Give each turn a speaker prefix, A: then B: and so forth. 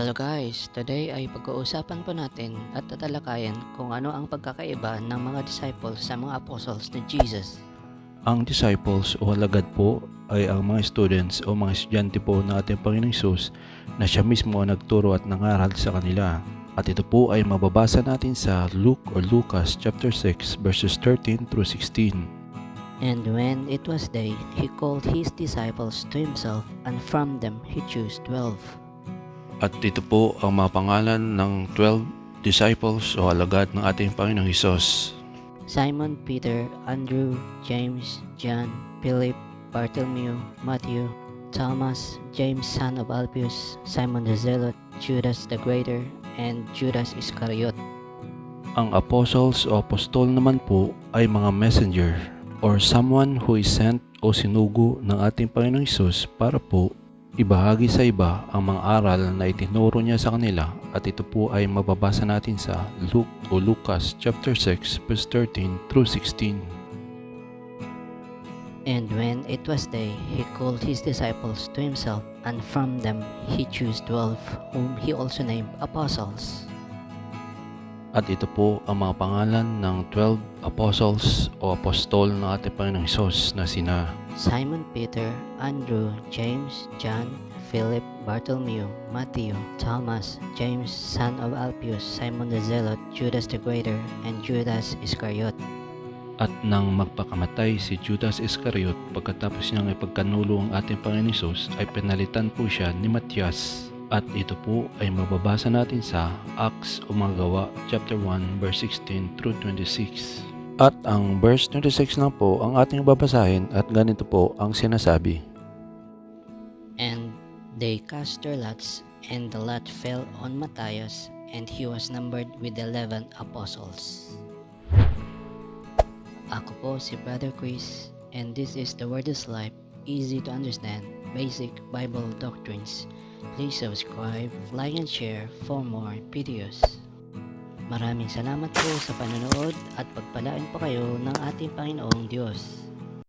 A: Hello guys, today ay pag-uusapan po natin at tatalakayan kung ano ang pagkakaiba ng mga disciples sa mga apostles ni Jesus.
B: Ang disciples o alagad po ay ang mga students o mga estudyante po ng ating Panginoong Isus na siya mismo ang nagturo at nangaral sa kanila. At ito po ay mababasa natin sa Luke or Lucas chapter 6 verses 13 through 16.
A: And when it was day, he called his disciples to himself and from them he chose twelve.
B: At ito po ang mga pangalan ng 12 disciples o alagad ng ating Panginoong Isus.
A: Simon Peter, Andrew, James, John, Philip, Bartholomew, Matthew, Thomas, James son of Alphaeus, Simon the Zealot, Judas the Greater, and Judas Iscariot.
B: Ang apostles o apostol naman po ay mga messenger or someone who is sent o sinugo ng ating Panginoong Isus para po ibahagi sa iba ang mga aral na itinuro niya sa kanila at ito po ay mababasa natin sa Luke o Lucas chapter 6 verse 13 through 16.
A: And when it was day, he called his disciples to himself, and from them he chose twelve, whom he also named apostles.
B: At ito po ang mga pangalan ng 12 apostles o apostol ng ating Panginoong Isus na sina
A: Simon Peter, Andrew, James, John, Philip, Bartholomew, Matthew, Thomas, James son of Alphaeus, Simon the Zealot, Judas the Greater, and Judas Iscariot.
B: At nang magpakamatay si Judas Iscariot pagkatapos niyang ipagkanulo ang ating Panginoon ay penalitan po siya ni Matias. At ito po ay mababasa natin sa Acts o mga gawa chapter 1 verse 16 through 26. At ang verse 26 na po ang ating babasahin at ganito po ang sinasabi.
A: And they cast their lots, and the lot fell on Matthias, and he was numbered with the eleven apostles. Ako po si Brother Chris, and this is the Word is Life, easy to understand, basic Bible doctrines. Please subscribe, like, and share for more videos. Maraming salamat po sa panonood at pagpalain po kayo ng ating Panginoong Diyos.